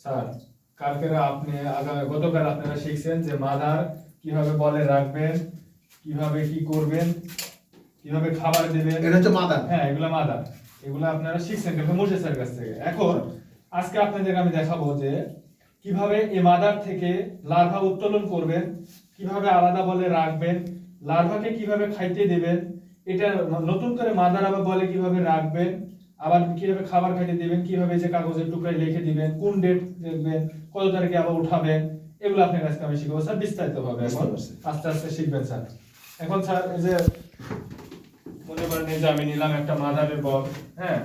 Sir কালকে আপনি আগামী গতকাল আপনারা শিখছেন যে মাদার কীভাবে বলে রাখবেন কীভাবে কি করবেন কীভাবে খাবার দেবেন। এটা হচ্ছে মাদার। হ্যাঁ এগুলো মাদার। এগুলো আপনারা শিখছেন কালকে মুর্শিদ স্যারের কাছ থেকে। এখন আজকে আপনাদের আমি দেখাবো যে কীভাবে এই মাদার থেকে লার্ভা উত্তোলন করবেন কীভাবে আলাদা বলে রাখবেন লার্ভাকে কীভাবে খাইতে দেবেন এটা নতুন করে মাদার আবার বলে কীভাবে রাখবেন আবার কীভাবে খাবার খাইতে দিবেন কীভাবে যে কাগজের টুকরায় লিখে দিবেন কোন ডেট দেখবেন কত তারিখে আবার উঠাবেন এগুলো আপনার কাছে আমি শিখব। স্যার বিস্তারিত ভাবে এখন আস্তে আস্তে শিখবেন স্যার। এখন স্যার এই যে মনে করেন যে আমি নিলাম একটা মাদারের বল হ্যাঁ?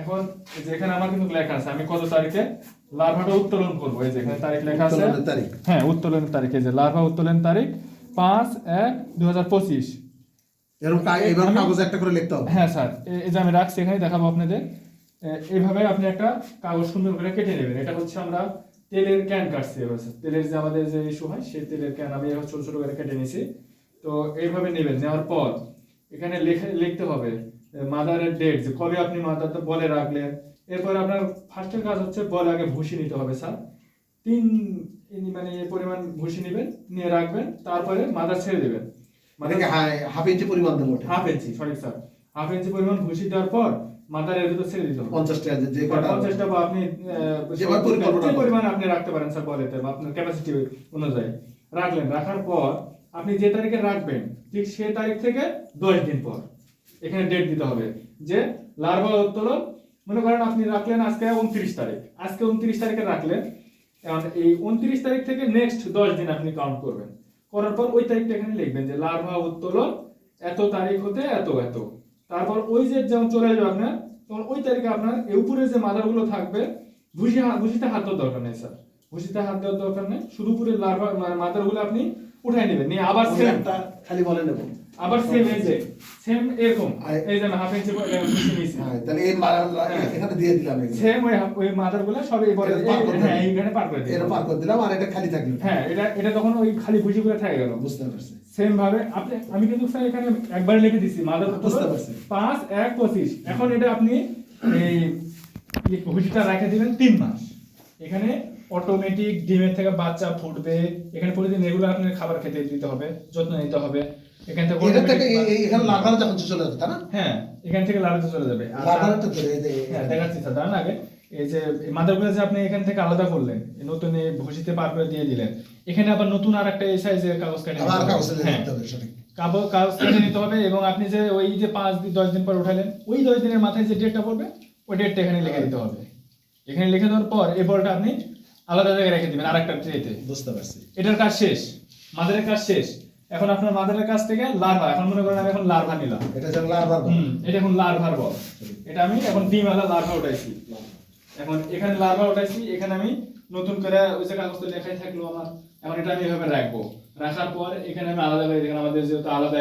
এখন এই যে এখানে আমার কিন্তু লেখা আছে আমি কত তারিখে লার্ভাটা উত্তোলন করব? এই যে এখানে তারিখ লেখা আছে। হ্যাঁ উত্তোলনের তারিখ এই যে লার্ভা উত্তোলন তারিখ পাঁচ এক দু হাজার পঁচিশ। এরকম এইভাবে কাগজে একটা করে লিখতে হবে। হ্যাঁ স্যার। এই যে আমি রাখছি এখানে দেখাবো আপনাদের। এইভাবে আপনি একটা কাগজ সুন্দর করে কেটে নেবেন। এটা হচ্ছে আমরা তেলের ক্যান কাটছি এবার। তেলের যে আমাদের যে ইস্যু হয় সেই তেলের ক্যান আমি এভাবে ছোট ছোট করে কেটে নিয়েছি তো এইভাবে নেবেন নেওয়ার পর এখানে লিখে লিখতে হবে মাদারের ডেট যে কবে আপনি মাদারটা বলে রাখলেন। এরপর আপনার ফার্স্টের কাজ হচ্ছে বলে আগে ভুসি নিতে হবে স্যার। তিন মানে পরিমাণ ভুসি নেবেন নিয়ে রাখবেন তারপরে মাদার ছেড়ে দেবেন। হা- হাফ ইঞ্চি পরিমাণ দেবো half inch sorry sir half inch পরিমাণ দেওয়ার পর মাদারের ভিতর ছেড়ে দিতে হবে। পঞ্চাশটা যে- কটা পঞ্চাশটা বা আপনি যে পরিমাণ আপনি রাখতে পারেন স্যার বলেতে বা আপনার ক্যাপাসিটি অনুযায়ী। রাখলেন রাখার পর আপনি যে তারিখে রাখবেন ঠিক সে তারিখ থেকে দশ দিন পর এখানে ডেট দিতে হবে যে লার্ভা উত্তোলন মনে করেন আপনি রাখলেন আজকে উনত্রিশ তারিখ। আজকে উনত্রিশ তারিখে রাখলেন এই উনত্রিশ তারিখ থেকে নেক্সট দশ দিন আপনি কাউন্ট করবেন। করার পর ওই তারিখটা এখানে লিখবেন যে লার্ভা উত্তোলন এত তারিখ হতে এত এত। তারপর ওই যে যেমন চলে যাবে আপনার, তখন ওই তারিখে আপনার এ উপরে যে মাদারগুলো থাকবে ভুসি ভুসিতে হাত দেওয়ার দরকার নেই স্যার ভুসিতে হাত দেওয়ার দরকার নেই। শুধু উপরে লার্ভা মাদারগুলো আপনি উঠাই নেবেন নিয়ে আবার সেম খালি বলে নেব। আবার সেম এই যে সেম এরকম এই যে হাফ ইঞ্চি হ্যাঁ তাহলে এই হ্যাঁ। এখানে দিয়ে দিলাম সেম ওই ওই মাদারগুলো সব এই বলে পার করে হ্যাঁ দিলাম। এইখানে পার করে দিই এটা পার করে দিলাম আর এটা খালি থাকল। হ্যাঁ এটা এটা তখন ওই খালি করে থেকে গেল। বুঝতে পারছি। সেম ভাবে আপনি আমি কিন্তু স্যার এখানে একবার লিখে দিছি মাদার বুঝতে পারছি। পাঁচ এক পঁচিশ। এখন এটা আপনি এই হুডিটা রেখে দিবেন তিন মাস। এখানে অটোমেটিক ডিমের থেকে বাচ্চা ফুটবে। এখানে প্রতিদিন রেগুলার আপনার খাবার খেতে দিতে হবে যত্ন নিতে হবে। এখান থেকে এটা থেকে এখানে লাগানো যখন চলে যাবে তাই না? হ্যাঁ এখান থেকে লাগাতে চলে যাবে। লাগানো তো ধরে এই যে হ্যাঁ দেখাচ্ছি স্যার দাঁড়ান আগে। এই যে মাদারগুলো যে আপনি এখান থেকে আলাদা করলেন নতুন এই ভুসিতে পার করে দিয়ে দিলেন এখানে আবার নতুন আর একটা এই সাইজের কাগজ কাটে আবার কাগজে হ্যাঁ। দিতে হবে সঠিক। কাগজ কাগজ কেটে নিতে হবে এবং আপনি যে ওই যে পাঁচ দিন দশ দিন পর উঠালেন ওই দশ দিনের মাথায় যে ডেটটা পড়বে ওই ডেটটা এখানে লিখে দিতে হবে। এখানে লিখে দেওয়ার পর এই বলটা আপনি আলাদা জায়গায় রেখে দিবেন আরেকটা ট্রেতে। বুঝতে পারছি। এটার কাজ শেষ মাদারের কাজ শেষ। এখন আপনার মাদারের কাছ থেকে লার্ভা এখন মনে করেন আমি এখন লার্ভা নিলাম। এটা যেন লারবার হুম এটা এখন লার্ভার বল। এটা আমি এখন ডিম আলা লার্ভা উঠাইছি। এখন এখানে লার্ভা উঠাইছি এখানে আমি নতুন করে ওই যে কাগজটা লেখাই থাকল আমার। এখন এটা আমি এভাবে রাখব। রাখার পর এখানে আমি আলাদা করে দেখেন আমাদের যেহেতু আলাদা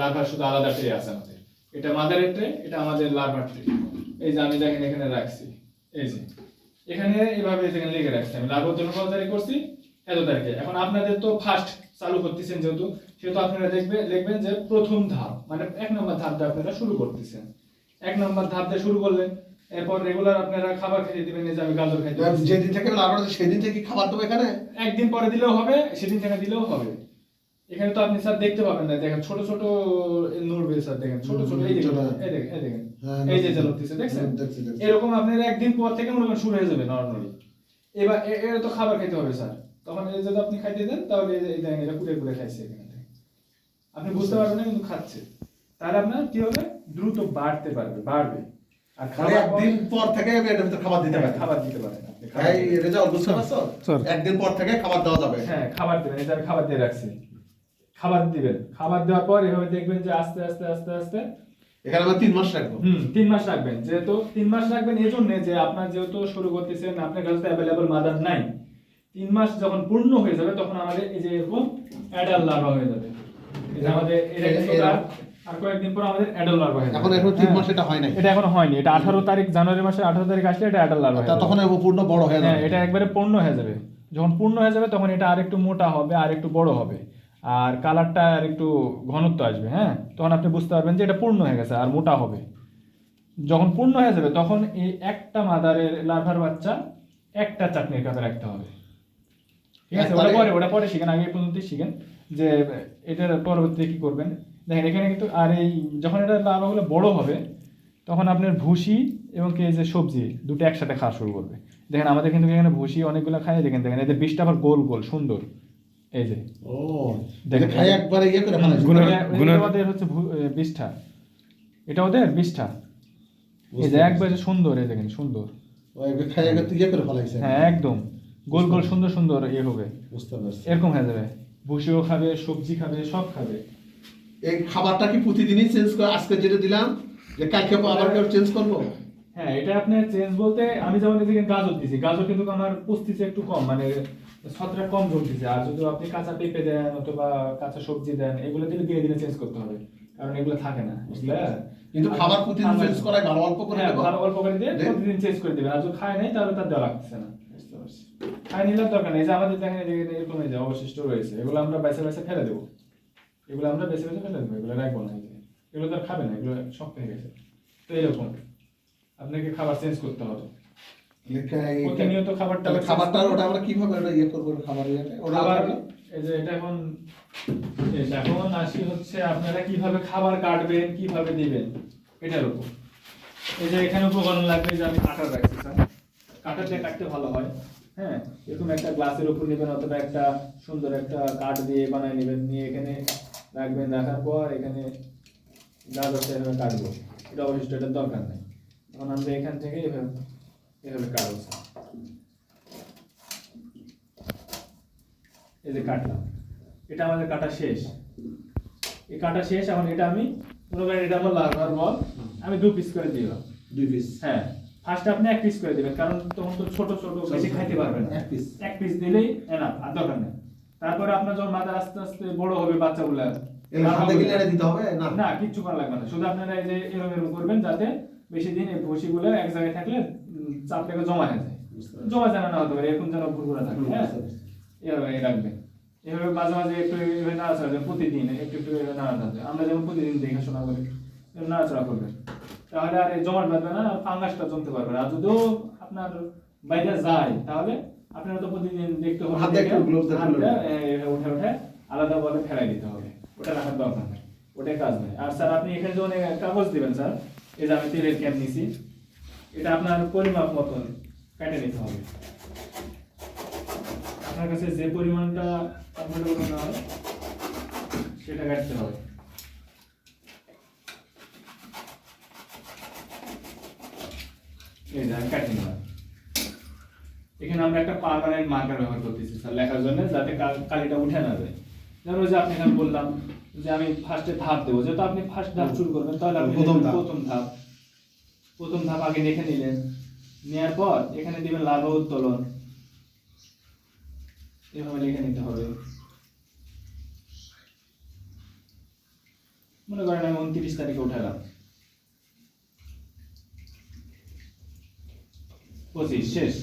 লার্ভার শুধু আলাদা ট্রে আছে আমাদের। এটা মাদারের ট্রে এটা আমাদের লার্ভার ট্রে এই যে আমি দেখেন এখানে রাখছি। এই যে এখানে এইভাবে এখানে লিখে রাখছি আমি লার্ভার জন্য কত তারিখ করছি? এত তারিখে। এখন আপনাদের তো ফার্স্ট চালু করতেছেন যেহেতু সেহেতু আপনারা দেখবে লিখবেন যে প্রথম ধাপ মানে এক নম্বর ধাপ দিয়ে আপনারা শুরু করতেছেন। এক নম্বর ধাপ দিয়ে শুরু করলেন এরপর রেগুলার আপনারা খাবার খেতে দিবেন যে আমি গাজর দিচ্ছি। যেদিন থেকে লারবার সেদিন থেকে খাবার দেবো এখানে? একদিন পরে দিলেও হবে সেদিন থেকে দিলেও হবে। এখানে তো আপনি স্যার দেখতে পাবেন না দেখেন ছোট ছোট নড়বে স্যার দেখেন ছোট ছোট এই দেখেন এই দেখেন এই দেখেন হ্যাঁ, এই যে দেখছি। যে নড়তেছে দেখছেন। এরকম আপনার একদিন পর থেকে মনে করেন শুরু হয়ে যাবে নড়নড়ি এবার এ- এর তো খাবার খেতে হবে স্যার। তখন এই যদি আপনি খাইতে দেন তাহলে এই যে- এই দেখেন এটা কুড়ে কুড়ে খাইছে এখানে আপনি বুঝতে পারবেন না কিন্তু খাচ্ছে। তাহলে আপনার কি হবে? দ্রুত বাড়তে পারবে বাড়বে। আর খাবার একদিন পর থেকে এটার ভিতরে খাবার দিতে হ্যাঁ, পারি খাবার দিতে পারেন আপনি খাবার এই দিতে- রেজাল্ট বুঝতে পারছ স্যার। একদিন পর থেকে খাবার দেওয়া যাবে। হ্যাঁ খাবার দেবেন এটা খাবার দিয়ে রাখছি। খাবার দিবেন। খাবার দেওয়ার পর এভাবে দেখবেন যে আস্তে আস্তে আস্তে আস্তে এখানে আমরা তিন মাস রাখব। হুম তিন মাস রাখবেন। যেহেতু তিন মাস রাখবেন এই জন্য যে আপনার যেহেতু শুরু করতেছেন আপনার কাছে তো অ্যাভেলেবল মাদার নাই। তিন মাস যখন পূর্ণ হয়ে যাবে তখন আমাদের এই যে এরকম অ্যাডাল লার্ভা হয়ে যাবে। যে আমাদের এটা আর- কয়েকদিন পর আমাদের অ্যাডাল লার্ভা হয়ে এখন এখন তিন হ্যাঁ। মাস এটা হয় নাই। এটা এখনও হয়নি। এটা আঠারো তারিখ জানুয়ারি মাসের আঠারো তারিখ আসলে এটা অ্যাডাল লার্ভা হয়ে তখন পূর্ণ বড় হয়ে হ্যাঁ যাবে এটা একবারে পূর্ণ হয়ে যাবে। যখন পূর্ণ হয়ে যাবে তখন এটা আরেকটু মোটা হবে আর একটু বড় হবে। আর কালারটা আর একটু ঘনত্ব আসবে হ্যাঁ? তখন আপনি বুঝতে পারবেন যে এটা পূর্ণ হয়ে গেছে আর মোটা হবে। যখন পূর্ণ হয়ে যাবে তখন এই একটা মাদারের লার্ভার বাচ্চা একটা চাটনির কাপে রাখতে হবে। ঠিক আছে? ওটা পরে ওটা পরে শিখেন আগে পর্যন্ত শিখেন যে এটার পরবর্তীতে কি করবেন। দেখেন এখানে কিন্তু আর এই যখন এটা লাভাগুলো বড় হবে তখন আপনার ভুসি এবং কি যে সবজি দুটো একসাথে খাওয়া শুরু করবে। দেখেন আমাদের কিন্তু এখানে ভুসি অনেকগুলো খাই দেখেন দেখেন এদের বিষটা আবার গোল গোল সুন্দর। এই যে। ও দেখেন। খাই একবারে ইয়ে করে ফেলাইছে গুণ- না? এটা- এটা ওদের হচ্ছে বিষ্ঠা। এটা ওদের বিষ্ঠা। এই যে একবারে সুন্দর এই দেখেন সুন্দর। ওই খাই ইয়ে করে ফেলাইছে। হ্যাঁ একদম। গোল গোল সুন্দর সুন্দর ইয়ে হবে। বুঝতে পারছি। এরকম হয়ে যাবে। ভুসিও খাবে সবজি খাবে সব খাবে। এই খাবারটা কি প্রতিদিনই চেঞ্জ করে? আজকে যেটা দিলাম যে কালকে আবার কেউ চেঞ্জ করব? হ্যাঁ এটা আপনার চেঞ্জ বলতে আমি যেমন এদিকে গাজর দিছি গাজর কিন্তু আমার পুষ্টিতে একটু কম মানে ছত্রাক কম দিছে আর যদি আপনি কাঁচা পেঁপে দেন অথবা কাঁচা সবজি দেন এগুলো দিলে দিনে দিনে চেঞ্জ করতে হবে কারণ এগুলো থাকে না বুঝলে কিন্তু খাবার প্রতিদিন চেঞ্জ করাই ভালো অল্প করে হ্যাঁ দেবো? ভালো অল্প করে দিয়ে প্রতিদিন চেঞ্জ করে দিবেন। আর যদি খায় নাই তাহলে তার দেওয়া লাগতেছে না। বুঝতে পারছি। খায় নিলে দরকার নেই। যে আমাদের দেখেন যে এরকম এই যে অবশিষ্ট রয়েছে এগুলো আমরা বেছে বেছে ফেলে দেবো। এগুলো আমরা বেছে বেছে ফেলে দেবো এগুলো রাখব না। এগুলো তো আর খাবে না এগুলো শক্ত হয়ে গেছে। তো এরকম। আপনাকে খাবার চেঞ্জ করতে হবে। প্রতিনিয়ত খাবারটা খাবারটা ওটা আমরা কীভাবে ওটা ইয়ে করব খাবার ইয়েটা ওটা আবার- এই যে এটা এখন এখন আসি হচ্ছে আপনারা কীভাবে খাবার কাটবেন কীভাবে দিবেন? এটার উপর। এই যে এখানে উপকরণ লাগবে যে আমি কাটার রাখছি স্যার। কাটার দিয়ে কাটতে ভালো হয় হ্যাঁ? এরকম একটা গ্লাসের উপর নেবেন অথবা একটা সুন্দর একটা কাঠ দিয়ে বানায় নেবেন নিয়ে এখানে রাখবেন রাখার পর এখানে গাজরটা এভাবে কাটবো। এটা অবশিষ্ট এটার দরকার নেই। এখন আমরা এখান থেকে এভাবে কাটবো স্যার এই যে কাটলাম এটা আমাদের কাটা শেষ। এই কাটা শেষ এখন এটা আমি মনে করেন এটা আমার লার্ভার বল আমি দু পিস করে দিলাম দুই পিস হ্যাঁ ফার্স্ট আপনি এক পিস করে দিবেন কারণ তখন তো ছোট ছোট বেশি খাইতে পারবেন এক piece। এক পিস দিলেই এনাফ আর দরকার নেই। তারপরে আপনার যখন মাথা আস্তে আস্তে বড় হবে বাচ্চাগুলা না? কিচ্ছু করা লাগবে না। শুধু আপনারা এই যে এরম এরম করবেন যাতে বেশি দিন এই ভুসিগুলো এক জায়গায় থাকলে চাপ লেগে জমা হয়ে যায়। জমা জানা না হতে পারে এরকম যেন ভুরভুরা থাকে হ্যাঁ। এভাবে রাখবেন এভাবে মাঝে মাঝে একটু এভাবে নাড়াচাড়া করবেন প্রতিদিন একটু একটু এভাবে নাড়াচাড়া। আমরা যেমন প্রতিদিন দেখাশোনা করি নাড়াচাড়া করবেন। তাহলে আর জমাট বাঁধবে না ফাঙ্গাসটা জমতে পারবে না। যদিও আপনার বাইরে যায় তাহলে আপনারা তো প্রতিদিন দেখতে হবে হাতটা, উঠে উঠে আলাদা ভাবে ফেলাই দিতে হবে। ওটা রাখার দরকার নেই ওটাই কাজ নেই। আর স্যার আপনি এখানে যখন কাগজ দিবেন স্যার এই যে আমি তেলের ক্যান নিছি। এটা আপনার পরিমাপ মতন কেটে নিতে হবে। আপনার কাছে যে পরিমাণটা কমফোর্টেবল মনে হয় সেটা কাটতে হবে। এখানে আমরা একটা পার্মানেন্ট মার্কার ব্যবহার করতেছি স্যার লেখার জন্য যাতে কাল- কালিটা উঠে না যায়। যেমন যে আপনি এখানে বললাম যে আমি ফার্স্টে ধাপ দেবো। যেহেতু আপনি ফার্স্ট ধাপ শুরু করবেন তাহলে আপনি প্রথম ধাপ। প্রথম ধাপ আগে লিখে নিলেন। নেওয়ার পর এখানে দিবেন লার্ভা উত্তোলন। এভাবে লিখে নিতে হবে। মনে করেন আমি উনত্রিশ তারিখে উঠালাম। পঁচিশ শেষ।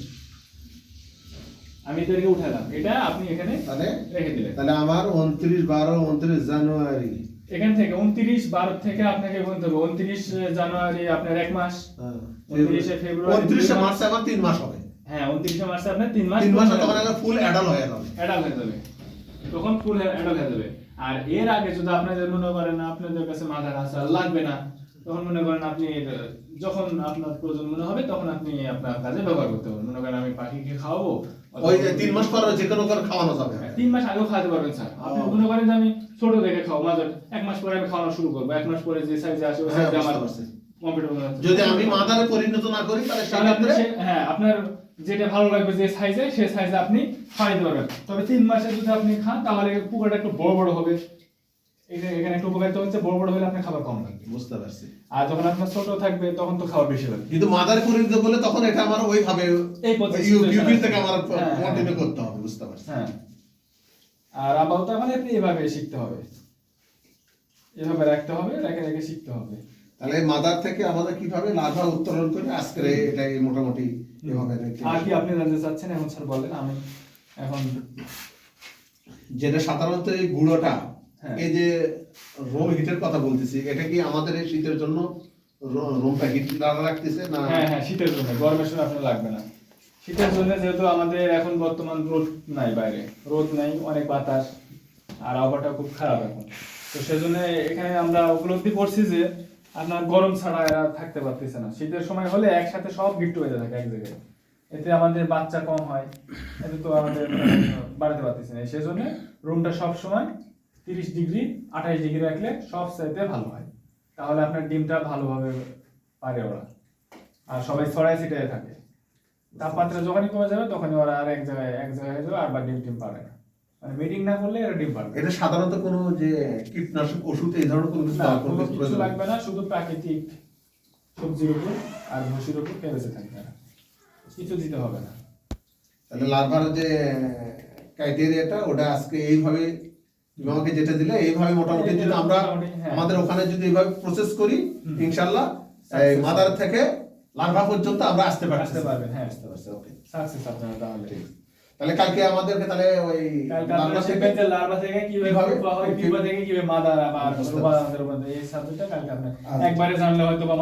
আমি তারিখে উঠালাম। এটা আপনি এখানে তাহলে রেখে দিলেন। তাহলে আমার উনত্রিশ বারো উনত্রিশ জানুয়ারি। এখান থেকে উনত্রিশ বারো থেকে আপনাকে গুনতে হবে। উনত্রিশ জানুয়ারি আপনার এক মাস। হ্যাঁ। উনত্রিশে ফেব্রুয়ারি। উনত্রিশে। মার্চে তিন মাস হবে। হ্যাঁ উনত্রিশে মাসে আপনার তিন মাস তিন মাস তখন হবে। ফুল অ্যাডাল হয়ে যাবে। অ্যাডাল হয়ে যাবে। তখন ফুল অ্যাডাল হয়ে যাবে। আর এর আগে যদি আপনাদের মনে করেন আপনাদের কাছে মাথা ঘাসা লাগবে না তখন মনে করেন আপনি যখন আপনার প্রয়োজন মনে হবে তখন আপনি আপনার কাজে ব্যবহার করতে পারবেন। মনে করেন আমি পাখিকে খাওয়াবো ওই যে তিন মাস পর যে কোনো করে খাওয়ানো যাবে। হ্যাঁ, তিন মাস আগেও খাওয়াতে পারবেন স্যার। আপনি। মনে করেন যে আমি ছোট দেখে খাও মাঝে এক মাস পরে আমি খাওয়ানো শুরু করব। এক মাস পরে যে সাইজে আসে ওই সাইজে আমার যদি আমি মাদারে পরিণত না করি তাহলে সেক্ষেত্রে হ্যাঁ আপনার যেটা ভালো লাগবে যে সাইজে সে সাইজে আপনি খাওয়াইতে পারবেন। তবে তিন মাসে যদি আপনি খান তাহলে পুকুরটা একটু বড় বড় হবে। এখানে এখানে একটু উপকারিতা হচ্ছে বড় বড় হলে আপনার খাবার কম লাগবে। বুঝতে পারছি। আর যখন আপনার ছোট থাকবে তখন তো খাবার বেশি লাগবে। কিন্তু মাদারে পরিণত করলে তখন এটা আমার ওইভাবে এই পদ্ধতি ইউপি থেকে আমার হ্যাঁ, হ্যাঁ। কন্টিনিউ করতে হবে বুঝতে পারছি। হ্যাঁ। আর আপাতত মানে আপনি এভাবে শিখতে হবে। এভাবে রাখতে হবে রেখে রেখে শিখতে হবে। তাহলে মাদার থেকে আমাদের কীভাবে লার্ভা উত্তোলন করে আজকে এটাই মোটামুটি এভাবে আর কি আপনি জানতে চাচ্ছেন? এখন স্যার বলেন আমি এখন যেটা সাধারণত এই গুঁড়োটা হ্যাঁ। এই যে রোম হিটের কথা বলতেছি এটা কি আমাদের এই শীতের জন্য রোমটা হিট রাখতেছে না? হ্যাঁ হ্যাঁ শীতের জন্য গরমের সময় আপনার লাগবে না। শীতের জন্য যেহেতু আমাদের এখন বর্তমান রোদ নাই বাইরে রোদ নাই অনেক বাতাস আর আবহাওয়াটা খুব খারাপ এখন। তো সেজন্য এখানে আমরা উপলব্ধি করছি যে আপনার গরম ছাড়া এরা থাকতে পারতেছে না। শীতের সময় হলে একসাথে সব গিট্টু হয়ে থাকে এক জায়গায়। এতে আমাদের বাচ্চা কম হয় এতে তো আমাদের বাড়াতে পারতেছে না। সেজন্য রুমটা সব সময় তিরিশ ডিগ্রি আঠাশ ডিগ্রি রাখলে সব চাইতে ভালো হয়। তাহলে আপনার ডিমটা ভালোভাবে পারে ওরা। আর সবাই ছড়াই ছিটাই থাকে। তাপমাত্রা যখনই কমে যাবে তখনই ওরা আর এক জায়গায় এক জায়গায় হয়ে যাবে আর বা ডিম টিম পারে না। মানে মিটিং না করলে এরা ডিম পারবে এটা সাধারণত কোনো যে কীটনাশক ওষুধ এই ধরনের কোনো কিছু লাগবে না শুধু প্রাকৃতিক সবজির উপর আর ভুসির উপর বেঁচে থাকবে না। কিছু দিতে হবে না। তাহলে লার্ভার যে ক্রাইটেরিয়াটা ওটা আজকে এইভাবে তুমি আমাকে যেটা দিলে এইভাবে মোটামুটি যদি আমরা হ্যাঁ। আমাদের ওখানে যদি এইভাবে প্রসেস করি। ইনশাল্লাহ মাদার থেকে লার্ভা পর্যন্ত আমরা আসতে পারছি আসতে পারবেন, হ্যাঁ। আসতে পারছি ওকে সাকসেস আপনারা তাহলে তাহলে কালকে আমাদেরকে তাহলে ওই লার্ভা থেকে লার্ভা থেকে কীভাবে কীভাবে? হয়, পুপা থেকে কীভাবে মাদার আবার রূপান্তর এই সাবজেক্টটা কালকে আপনার আচ্ছা। একবারে জানলে হয়তো বা